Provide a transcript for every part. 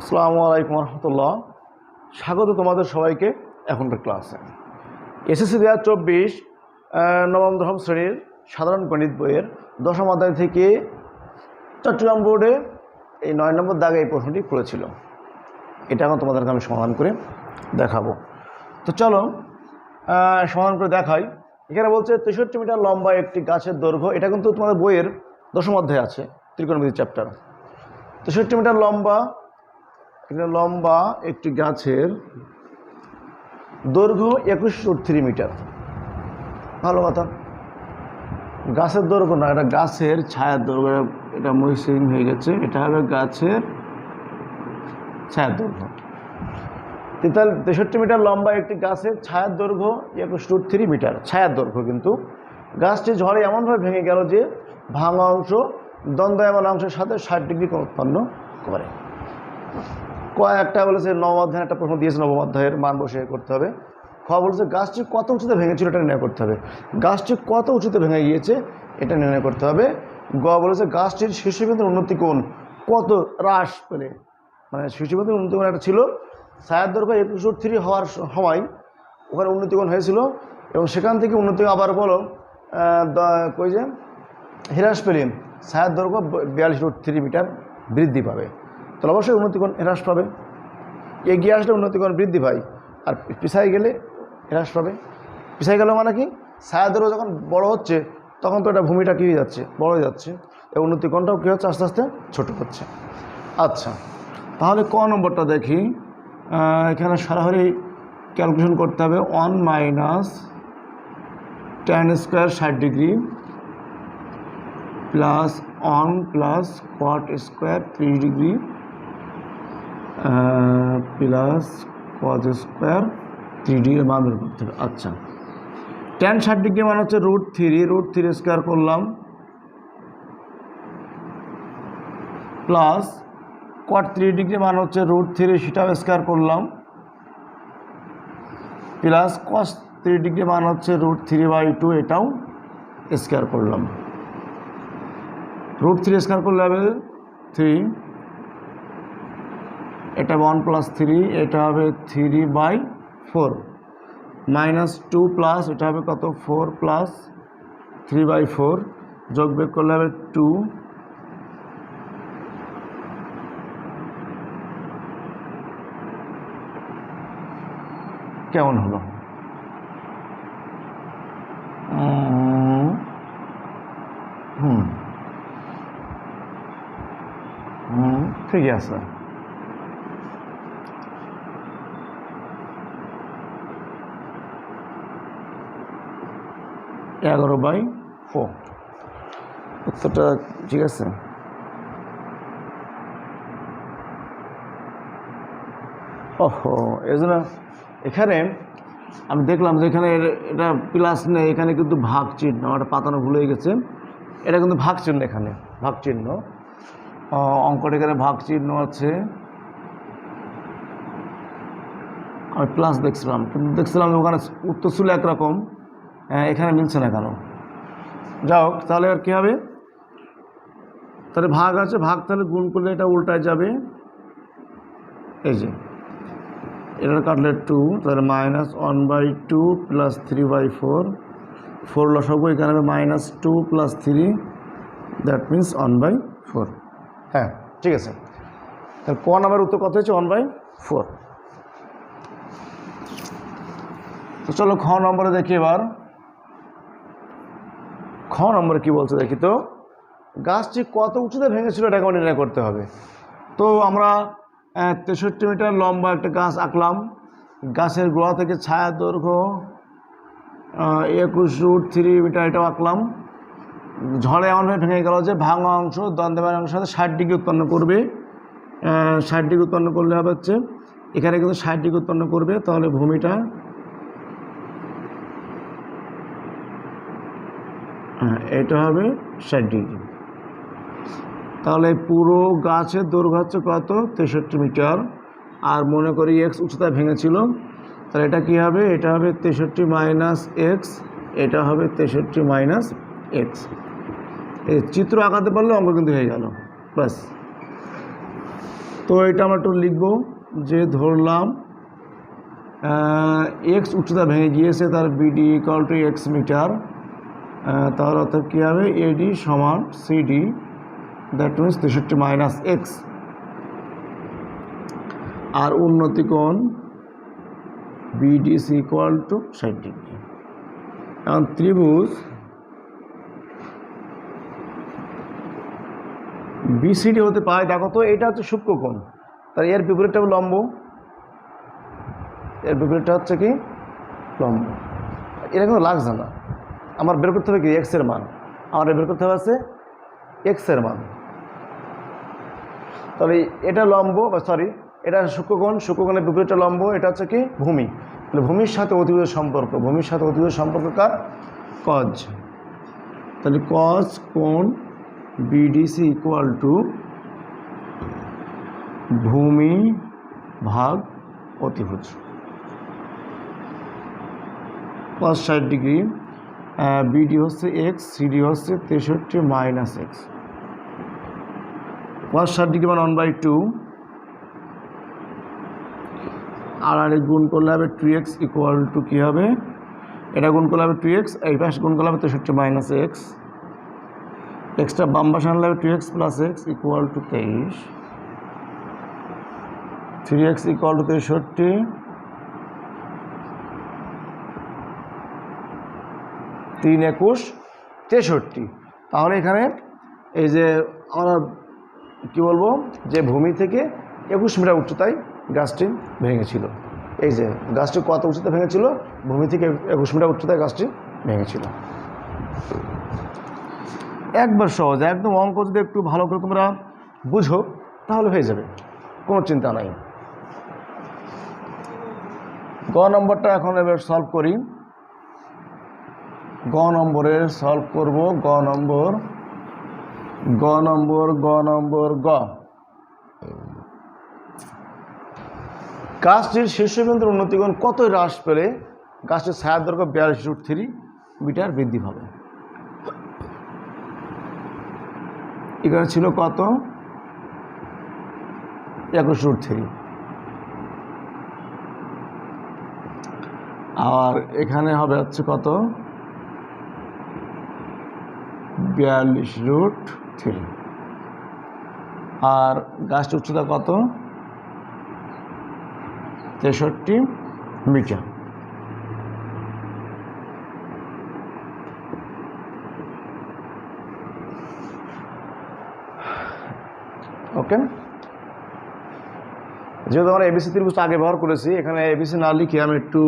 আসসালামু আলাইকুম রহমতুল্লাহ স্বাগত তোমাদের সবাইকে এখনকার ক্লাসে। এসএসসি দু হাজার চব্বিশ নবম দশম শ্রেণির সাধারণ গণিত বইয়ের দশম অধ্যায় থেকে চট্টগ্রাম বোর্ডে এই নয় নম্বর দাগে এই প্রশ্নটি পড়েছিল এটা এখন তোমাদেরকে আমি সমাধান করে দেখাবো। তো চলো সমাধান করে দেখাই। এখানে বলছে, তেষট্টি মিটার লম্বা একটি গাছের দৈর্ঘ্য, এটা কিন্তু তোমাদের বইয়ের দশম অধ্যায় আছে ত্রিকোণমিতি চ্যাপ্টার তেষট্টি মিটার লম্বা এখানে লম্বা একটি গাছের দৈর্ঘ্য একুশ ফুট থ্রি মিটার। ভালো কথা। গাছের দৈর্ঘ্য না, এটা গাছের ছায়ার দৈর্ঘ্য, এটা- এটা মহিসিং হয়ে গেছে, এটা হবে গাছের ছায়ার দৈর্ঘ্য। তেতাল, তেষট্টি মিটার লম্বা একটি গাছের ছায়ার দৈর্ঘ্য একুশ টু থ্রি মিটার, ছায়ার দৈর্ঘ্য কিন্তু। গাছটি ঝড়ে এমনভাবে ভেঙে গেল যে ভাঙা অংশ দ্বন্দ্ব এমন অংশের সাথে ষাট ডিগ্রি উৎপন্ন করে। কয়েকটা বলেছে নবম অধ্যায় একটা প্রশ্ন দিয়েছে, নবম অধ্যায়ের মান বসে করতে হবে। খ বলেছে, গাছটি কত উঁচুতে ভেঙেছিল এটা নির্ণয় করতে হবে। গাছটি কত উঁচুতে ভেঙে গিয়েছে এটা নির্ণয় করতে হবে। গ বলেছে, গাছটির শীর্ষবিন্দুর উন্নতি কোণ কত হ্রাস পেলে? মানে শীর্ষবিন্দুর উন্নতি কোণ একটা ছিল, ছায়ার দৈর্ঘ্য একুশ থ্রি হওয়ার সময় ওখানে উন্নতিকোণ হয়েছিল এবং সেখান থেকে উন্নতি আবার বলো কই যে, হ্রাস পেলে, ছায়ার দৈর্ঘ্য বিয়াল্লিশ রুট থ্রি মিটার বৃদ্ধি পাবে। তাহলে অবশ্যই উন্নতিকোণ হ্রাস পাবে। এগিয়ে আসলে উন্নতিকোণ বৃদ্ধি পায়। আর পিছাই গেলে হ্রাস পাবে। পিছাই গেল মানে কি? ছায়া যখন বড় হচ্ছে, তখন তো এটা ভূমিটা কী হয়ে যাচ্ছে? বড় হয়ে যাচ্ছে। এই উন্নতিকোণটাও কী হচ্ছে? আস্তে আস্তে ছোটো হচ্ছে। আচ্ছা তাহলে ক নম্বরটা দেখি। এখানে সরাসরি ক্যালকুলেশন করতে হবে। ওয়ান মাইনাস টেন স্কোয়ার ষাট degree plus one plus cot square ত্রিশ degree plus cos square three degree মান বের করতে হবে। আচ্ছা। টেন ষাট ডিগ্রি মানে হচ্ছে root three root three square করলাম। প্লাস কট থ্রি ডিগ্রি মানে হচ্ছে রুট থ্রি সেটাও স্কোয়ার করলাম। প্লাস কস থ্রি ডিগ্রি মান হচ্ছে রুট থ্রি বাই টু এটাও স্কোয়ার করলাম। রুট থ্রি স্কোয়ার করলে হবে থ্রি এটা ওয়ান প্লাস থ্রি এটা হবে three by four minus two plus এটা হবে কত? Four plus three by four যোগ বিয়োগ করলে হবে টু কেমন হলো? হুম। হুম, ঠিকই আছে। বাই ফোর উত্তরটা ঠিক আছে। ওহো এই জন্য এখানে আমি দেখলাম যে এখানে এটা প্লাস নেই এখানে কিন্তু ভাগ চিহ্ন আমার পাতানো ভুলে গেছে। এটা কিন্তু ভাগ চিহ্ন এখানে ভাগ চিহ্ন। অঙ্কটা এখানে ভাগ চিহ্ন আছে। আমি প্লাস দেখছিলাম কিন্তু দেখছিলাম ওখানে উত্তর ছিল একরকম এখানে মিলছে না কেন। যাই হোক তাহলে আর কী হবে? তাহলে ভাগ আছে, ভাগ তাহলে গুণ করলে এটা উল্টায় যাবে। এই যে এটা কাটলে টু তাহলে minus one by two plus three by four four লসাগু, এখানে হবে minus two plus three that means one by four হ্যাঁ ঠিক আছে। তাহলে ক নাম্বার উত্তর কত হয়েছে? ওয়ান বাই ফোর তো চলো খ নম্বরে দেখি এবার। খ নম্বরে কি বলছে দেখি তো। গাছটি কত উঁচুতে ভেঙেছিল এটা কেমন নির্ণয় করতে হবে। তো আমরা তেষট্টি মিটার লম্বা একটা গাছ আঁকলাম। গাছের গোড়া থেকে ছায়া দৈর্ঘ্য একুশ রুট থ্রি মিটার এটাও আঁকলাম। ঝড়ে এমনভাবে ভেঙে গেল যে ভাঙা অংশ দ্বন্দ্বের অংশের সাথে ষাট ডিগ্রি উৎপন্ন করবে। ষাট ডিগ্রি উৎপন্ন করলে হবে হচ্ছে, এখানে কিন্তু ষাট ডিগ্রি উৎপন্ন করবে, তাহলে ভূমিটা হ্যাঁ এটা হবে ষাট ডিগ্রি তাহলে পুরো গাছের দৈর্ঘ্য হচ্ছে কত? তেষট্টি মিটার। আর মনে করি এক্স উচ্চতায় ভেঙেছিল, তাহলে এটা কী হবে? এটা হবে তেষট্টি মাইনাস এক্স এটা হবে তেষট্টি মাইনাস এক্স এই চিত্র আঁকাতে পারলে অঙ্ক কিন্তু হয়ে গেল, ব্যাস। তো এটা আমরা একটু লিখব যে ধরলাম এক্স উচ্চতা ভেঙে গিয়েছে, তার BD equal to X meter তাহলে অর্থাৎ কী হবে? এডি সমান সিডি দ্যাট মিনস তেষট্টি মাইনাস এক্স আর উন্নতি কোণ? বিডিসি ইকুয়াল টু ষাট ডিগ্রি। এখন ত্রিভুজ। বিসিডি হতে পারে দেখো তো, এটা হচ্ছে সূক্ষ্মকোণ তার এর বিপরীতটা লম্ব। এর বিপরীতটা হচ্ছে কি? লম্ব। এটা কিন্তু লাগছে না। আমার বের করতে হবে কি? এক্সের মান। আমার বের করতে হবে আছে এক্সের মান। তবে এটা লম্ব, বা সরি এটা সূক্ষ্মকোণ, সূক্ষ্মকোণের বিপরীতটা লম্ব, এটা হচ্ছে কি? ভূমি। তাহলে ভূমির সাথে অতিভুজের সম্পর্ক। ভূমির সাথে অতিভুজের সম্পর্ক কার? কজ তাহলে কজ কোণ বিডিসি ইকুয়াল টু ভূমি ভাগ অতিভুজ। কস ষাট ডিগ্রি। বিডি হচ্ছে এক্স সিডি হচ্ছে তেষট্টি মাইনাস এক্স কস ষাট ডিগ্রি মানে ওয়ান বাই টু আর আর গুণ করলে হবে টু এক্স ইকুয়াল টু কী হবে? এটা গুণ করলে হবে টু এক্স এই পাশে গুণ করলে হবে তেষট্টি মাইনাস এক্স এক্সট্রা বাম পাশে আনলে হবে two X plus X equal to তেইশ। থ্রি এক্স ইকুয়াল টু তেষট্টি। তিন একুশ তেষট্টি। তাহলে এখানে এই যে আমরা কী বলব, যে ভূমি থেকে একুশ মিটার উচ্চতায় গাছটি ভেঙেছিল। এই যে গাছটি কত উচ্চতায় ভেঙেছিল? ভূমি থেকে একুশ মিটার উচ্চতায় গাছটি ভেঙেছিল। একবার সহজ, একদম অঙ্ক যদি একটু ভালো করে তোমরা বুঝো, তাহলে হয়ে যাবে। কোনো চিন্তা নাই। গ নম্বরটা এখন এবার সলভ করি। গ নম্বরের সলভ করব, গ নম্বর গ নম্বর গ নম্বর, গ। গাছটির শীর্ষবিন্দুর উন্নতিগণ কত হ্রাস পেলে? গাছটির ছায়ার দৈর্ঘ্য বিয়াল্লিশ রুট থ্রি মিটার বৃদ্ধি পাবে। এখানে ছিল কত? একুশ রুট থ্রি আর এখানে হবে হচ্ছে কত? বিয়াল্লিশ রুট থ্রি। আর গাছটির উচ্চতা কত? তেষট্টি মিটার। ওকে। যেহেতু আমরা এবিসি ত্রিভুজটা আগে ব্যবহার করেছি, এখানে এবিসি না লিখে আমি একটু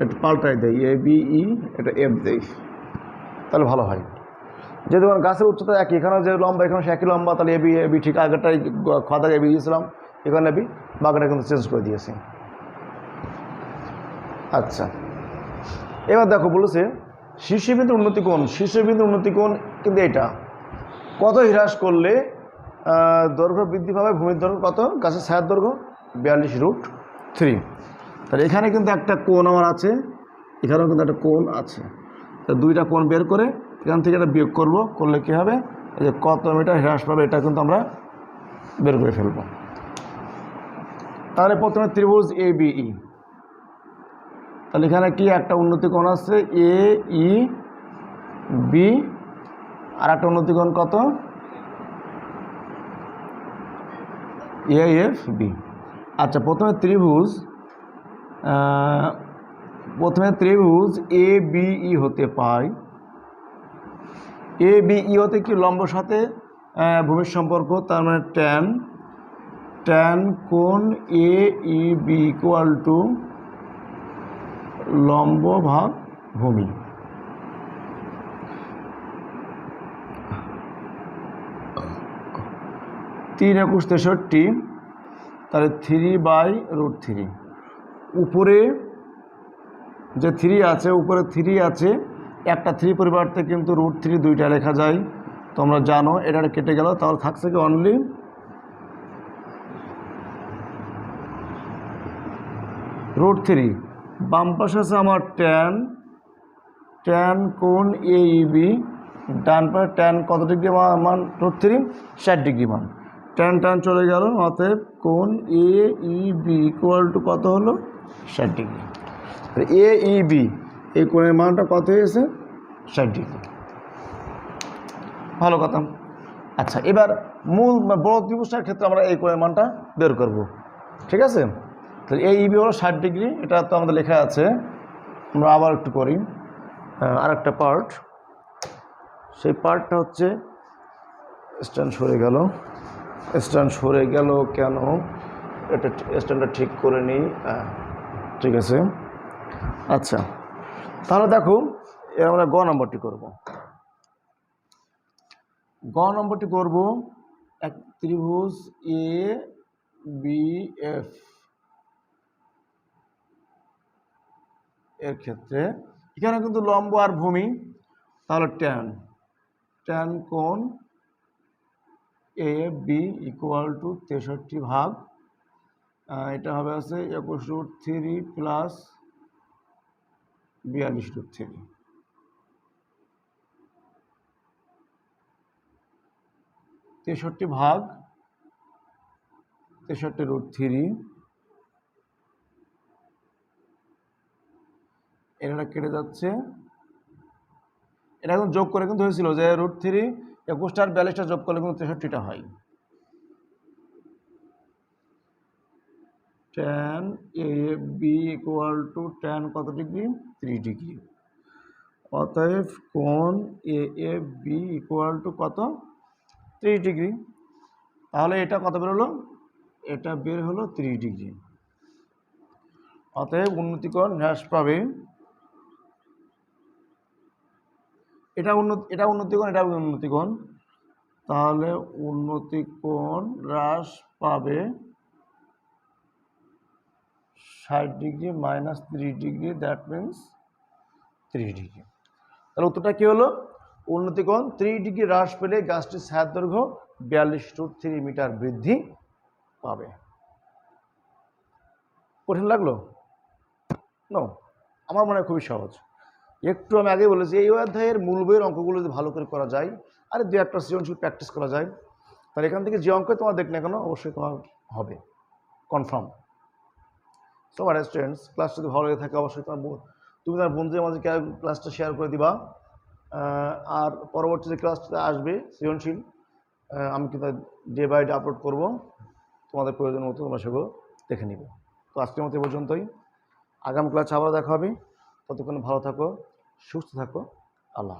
একটু পাল্টাই দেই। এ বি ই এটা এফ দেই। তাহলে ভালো হয়। যেহেতু আমার গাছের উচ্চতা একই এখানে যে লম্বা এখানে একই লম্বা, তাহলে এবি এবি ঠিক আগেরটাই খাওয়া এবি দিয়েছিলাম, এখানে এবি বাঘটা কিন্তু চেঞ্জ করে দিয়েছি। আচ্ছা। এবার দেখো বলেছে, শীর্ষবিন্দু উন্নতি কোণ, শীর্ষবিন্দু উন্নতি কোণ কিন্তু এটা কত হ্রাস করলে দৈর্ঘ্য বৃদ্ধি পাবে, ভূমির দৈর্ঘ্য কত? গাছের ছায়ার দৈর্ঘ্য, বিয়াল্লিশ রুট থ্রি তাহলে এখানে কিন্তু একটা কোণ আমার আছে, এখানেও কিন্তু একটা কোণ আছে। তো দুইটা কোণ বের করে এখান থেকে এটা বিয়োগ করব, করলে কী হবে? যে কত মিটার হ্রাস পাবে, এটা কিন্তু আমরা বের করে ফেলব। তাহলে প্রথমে ত্রিভুজ এ বিই তাহলে এখানে কি একটা উন্নতি কোণ আছে? এ ই বি আর একটা উন্নতি কোণ কত? এ এফ বি আচ্ছা প্রথমে ত্রিভুজ প্রথমে ত্রিভুজ এ বি ই হতে পাই এ বি ই কি লম্ব সাথে? ভূমির সম্পর্ক, তার মানে ট্যান ট্যান কোণ A E B equal to লম্ব ভাগ ভূমি। তিন একুশ তেষট্টি, তাহলে থ্রি বাই রুট থ্রি উপরে যে থ্রি আছে, উপরে থ্রি আছে একটা থ্রি পরিবর্তে কিন্তু রুট থ্রি দুইটা লেখা যায়। তোমরা জানো এটা কেটে গেল, তাহলে থাকছে কি অনলি রুট থ্রি বাম পাশে আছে আমার ট্যান ট্যান কোন এ বি ডান পাশে ট্যান কত ডিগ্রি মান? রুট থ্রি ষাট ডিগ্রি মান। টেন টান চলে গেল, অতএব কোন A E B equal to কত হলো? ষাট ডিগ্রি। এ ই বি এই কোণের মানটা কত হয়েছে? ষাট ডিগ্রি। ভালো কথা। আচ্ছা এবার মূল বড় ত্রিভুজটার ক্ষেত্রে আমরা এই কোণের মানটা বের করব। ঠিক আছে? তাহলে এই ইবি হলো ষাট ডিগ্রি, এটা তো আমাদের লেখা আছে। আমরা আবার একটু করি। আর একটা পার্ট। সেই পার্টটা হচ্ছে, স্ট্যান্ড সরে গেল। স্ট্যান্ড সরে গেল কেন? এটা স্ট্যান্ডটা ঠিক করে নিই। ঠিক আছে। আচ্ছা। তাহলে দেখো এর আমরা গ নম্বরটি করব। গ নম্বরটি করব এক ত্রিভুজ এ বি এফ এর ক্ষেত্রে এখানে কিন্তু লম্ব আর ভূমি, তাহলে ট্যান ট্যান কোণ এ বি ইকুয়াল টু তেষট্টি ভাগ। এটা হবে আছে একুশ রুট থ্রি প্লাস বিয়াল্লিশ রুট থ্রি তেষট্টি ভাগ তেষট্টি রুট থ্রি এটা কেটে যাচ্ছে। এটা এখন যোগ করে কিন্তু হয়েছিল যে রুট থ্রি একুশটা আর বিয়াল্লিশটা যোগ করলে কিন্তু তেষট্টিটা হয়। Tan A B equal to tan কত ডিগ্রি থ্রি ডিগ্রি অতএব কোণ A A B equal to কত? থ্রি ডিগ্রি তাহলে এটা কত বের হলো? এটা বের হলো থ্রি ডিগ্রি অতএব উন্নতিকরণ হ্রাস পাবে। এটা উন্নত, এটা উন্নতিকোণ এটা উন্নতিকোণ। তাহলে উন্নতিকোণ হ্রাস পাবে ষাট degree minus three degree that means three degree. তাহলে উত্তরটা কী হলো? উন্নতিকোণ থ্রি ডিগ্রি হ্রাস পেলে গাছটির ছায়ার দৈর্ঘ্য বিয়াল্লিশ টু থ্রি মিটার বৃদ্ধি পাবে। কঠিন লাগল? নো আমার মনে হয় খুবই সহজ। একটু আমি আগে বলেছি, এই অধ্যায়ের মূল বইয়ের অঙ্কগুলো যদি ভালো করে করা যায়, আর দু একটা সৃজনশীল প্র্যাকটিস করা যায়, তাহলে এখান থেকে যে অঙ্ক তোমার দেখ না কেন, অবশ্যই তোমার হবে। কনফার্ম সো আর স্টুডেন্টস ক্লাস যদি ভালো লেগে থাকে অবশ্যই তোমার তুমি তার বন্ধুদের মাঝে ক্লাসটা শেয়ার করে দিবা। আর পরবর্তী যে ক্লাসটা আসবে, সৃজনশীল আমি কিন্তু ডে বাই ডে আপলোড করব। তোমাদের প্রয়োজন মতো তোমরা সেগুলো দেখে নিবে। তো আজকের মতো পর্যন্তই। আগামী ক্লাস আবার দেখা হবে। ততক্ষণ ভালো থাকো, সুস্থ থাকো। আল্লাহ